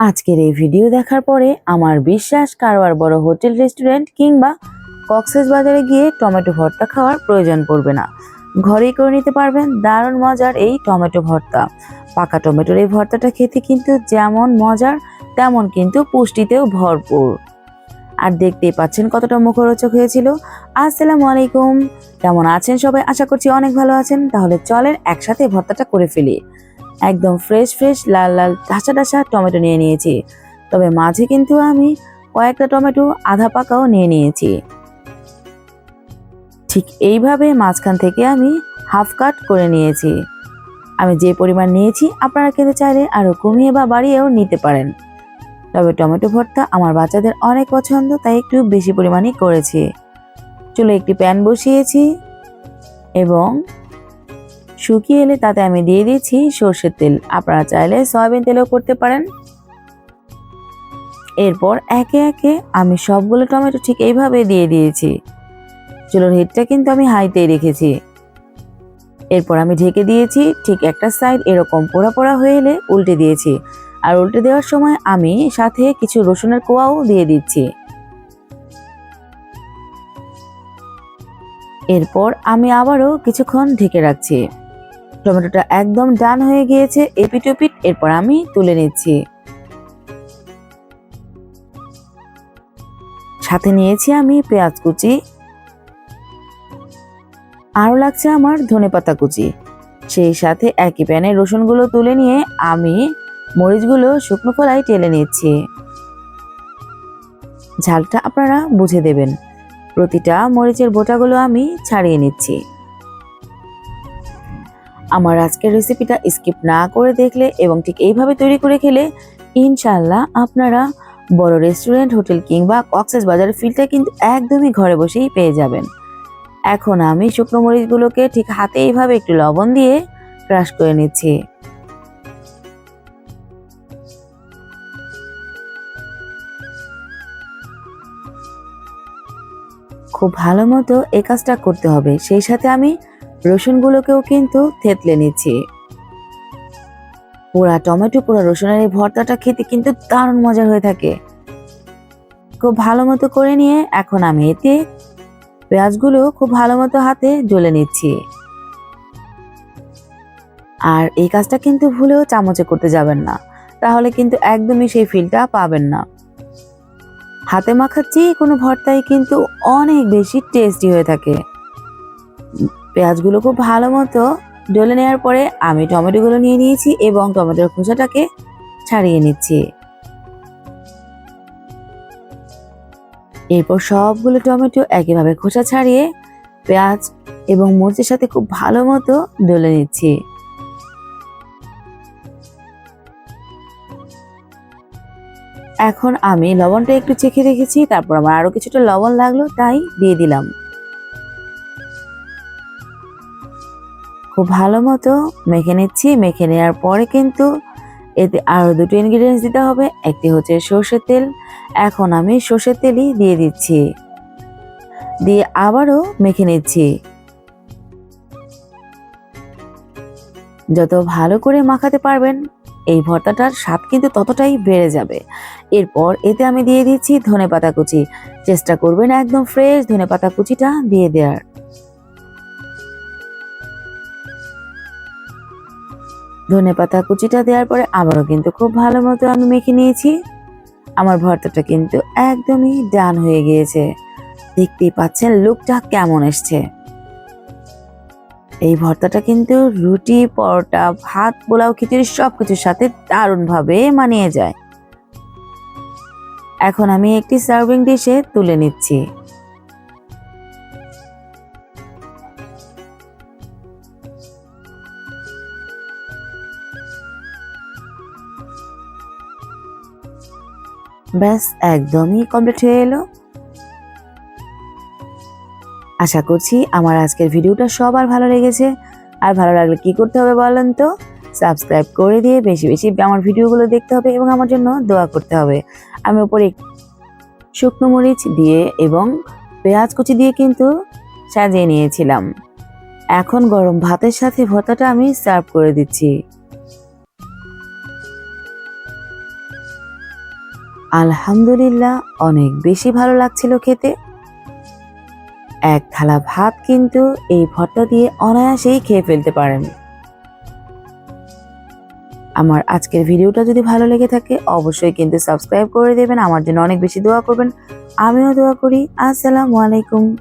আজকের এই ভিডিও দেখার পরে আমার বিশ্বাস কারবার বড় হোটেল, রেস্টুরেন্ট কিংবা কক্সেস বাজারে গিয়ে টমেটো ভর্তা খাওয়ার প্রয়োজন পড়বে না। ঘরেই করে নিতে পারবেন দারুণ মজার এই টমেটো ভর্তা। পাকা টমেটোর এই ভর্তাটা খেতে কিন্তু যেমন মজার, তেমন কিন্তু পুষ্টিতেও ভরপুর। আর দেখতেই পাচ্ছেন কতটা মুখরোচক হয়েছিল। আসসালামু আলাইকুম। কেমন আছেন সবাই? আশা করছি অনেক ভালো আছেন। তাহলে চলেন একসাথে ভর্তাটা করে ফেলি। একদম ফ্রেশ ফ্রেশ লাল লাল ঢাসা ঢাসা টমেটো নিয়ে নিয়েছি। তবে মাঝে কিন্তু আমি কয়েকটা টমেটো আধা পাকাও নিয়ে নিয়েছি। ঠিক এইভাবে মাঝখান থেকে আমি হাফ কাট করে নিয়েছি। আমি যে পরিমাণ নিয়েছি আপনারা কিন্তু চাইলে আরও কমিয়ে বা বাড়িয়েও নিতে পারেন। তবে টমেটো ভর্তা আমার বাচ্চাদের অনেক পছন্দ, তাই একটু বেশি পরিমাণই করেছি। চুলো একটি প্যান বসিয়েছি এবং শুকিয়ে এলে তাতে আমি দিয়ে দিয়েছি সর্ষের তেল। আপনারা চাইলে সয়াবিন তেলও করতে পারেন। এরপর একে একে আমি সবগুলো টমেটো ঠিক এইভাবে দিয়ে দিয়েছি। চুলোর হিটটা কিন্তু আমি হাইতেই রেখেছি। এরপর আমি ঢেকে দিয়েছি ঠিক একটা সাইড এরকম পোড়া পোড়া হয়ে এলে উল্টে দিয়েছি। আর উল্টে দেওয়ার সময় আমি সাথে কিছু রসুনের কোয়াও দিয়ে দিচ্ছি। এরপর আমি আবারও কিছুক্ষণ ঢেকে রাখছি। টমেটোটা একদম ডান হয়ে গিয়েছে এপিটোপিট এরপর আমি তুলে নিচ্ছি। সাথে নিয়েছি আমি পেঁয়াজ কুচি। আরও লাগছে আমার ধনেপাতা কুচি। সেই সাথে একই প্যানে রসুনগুলো তুলে নিয়ে আমি মরিচগুলো শুকনো কলাই টেলে নিচ্ছি। ঝালটা আপনারা বুঝে দেবেন। প্রতিটা মরিচের বোটাগুলো আমি ছাড়িয়ে নিচ্ছি। আমার আজকের রেসিপিটা স্কিপ না করে দেখলে এবং ঠিক এইভাবে তৈরি করে খেলে ইনশাল্লাহ আপনারা বড় রেস্টুরেন্ট হোটেল কিংবা কক্সেস বাজারের ফিলটা কিন্তু একদমই ঘরে বসেই পেয়ে যাবেন। এখন আমি শুকনো মরিচগুলোকে ঠিক হাতে এইভাবে একটু লবণ দিয়ে ক্রাশ করে নিচ্ছি। খুব ভালো মতো এ কাজটা করতে হবে। সেই সাথে আমি রসুনগুলোকেও কিন্তু থেতলে নিচ্ছি। পোড়া টমেটো, পোড়া রসুনের এই ভর্তাটা খেতে কিন্তু দারুণ মজার হয়ে থাকে। খুব ভালো মতো করে নিয়ে এখন আমি এতে পেঁয়াজগুলো খুব ভালো মতো হাতে জ্বলে নিচ্ছি। আর এই কাজটা কিন্তু ভুলেও চামচে করতে যাবেন না, তাহলে কিন্তু একদমই সেই ফিলটা পাবেন না। হাতে মাখা যে কোনো ভর্তাই কিন্তু অনেক বেশি টেস্টি হয়ে থাকে। পেঁয়াজগুলো খুব ভালো মতো ডলে নেওয়ার পরে আমি টমেটোগুলো নিয়ে নিয়েছি এবং টমেটোর খোসাটাকে ছাড়িয়ে নিচ্ছি। এরপর সবগুলো টমেটো একইভাবে খোসা ছাড়িয়ে পেঁয়াজ এবং মরিচের সাথে খুব ভালো মতো ডলে নিচ্ছি। এখন আমি লবণটা একটু চেখে রেখেছি, তারপর আমার আরও কিছুটা লবণ লাগল, তাই দিয়ে দিলাম। খুব ভালো মতো মেখে নিচ্ছি। মেখে নেওয়ার পরে কিন্তু এতে আরও দুটো ইনগ্রিডিয়েন্টস দিতে হবে। একটি হচ্ছে সর্ষের তেল। এখন আমি সর্ষের তেলই দিয়ে দিচ্ছি। দিয়ে আবারও মেখে নিচ্ছি। যত ভালো করে মাখাতে পারবেন, এই ভর্তাটার স্বাদ কিন্তু ততটাই বেড়ে যাবে। এরপর এতে আমি দিয়ে দিচ্ছি ধনে পাতা কুচি। চেষ্টা করবেন একদম ফ্রেশ ধনে পাতা কুচিটা দিয়ে দেওয়ার। ধনে পাতা কুচিটা দেওয়ার পরে আবারও কিন্তু খুব ভালো মতো আমি মেখে নিয়েছি। আমার ভর্তাটা কিন্তু একদমই ডান হয়ে গিয়েছে। দেখতেই পাচ্ছেন লুকটা কেমন এসছে। এই ভর্তাটা কিন্তু রুটি, পরোটা, ভাত, পোলাও, খিচুড়ি সব কিছুর সাথে দারুণভাবে মানিয়ে যায়। এখন আমি একটি সার্ভিং ডিশে তুলে নিচ্ছি। ব্যাস, একদমই কমপ্লিট হয়ে এলো। আশা করছি আমার আজকের ভিডিওটা সবার ভালো লেগেছে। আর ভালো লাগলে কি করতে হবে বলেন তো? সাবস্ক্রাইব করে দিয়ে বেশি বেশি আমার ভিডিওগুলো দেখতে হবে এবং আমার জন্য দোয়া করতে হবে। আমি উপরে শুকনো মরিচ দিয়ে এবং পেঁয়াজ কুচি দিয়ে কিন্তু সাজিয়ে নিয়েছিলাম। এখন গরম ভাতের সাথে ভর্তাটা আমি সার্ভ করে দিচ্ছি। আলহামদুলিল্লাহ, অনেক বেশি ভালো লাগছিল খেতে। এক থালা ভাত কিন্তু এই ভর্তা দিয়ে অনায়াসেই খেয়ে ফেলতে পারেন। আমার আজকের ভিডিওটা যদি ভালো লেগে থাকে, অবশ্যই কিন্তু সাবস্ক্রাইব করে দেবেন। আমার জন্য অনেক বেশি দোয়া করবেন। আমিও দোয়া করি। আসসালামু আলাইকুম।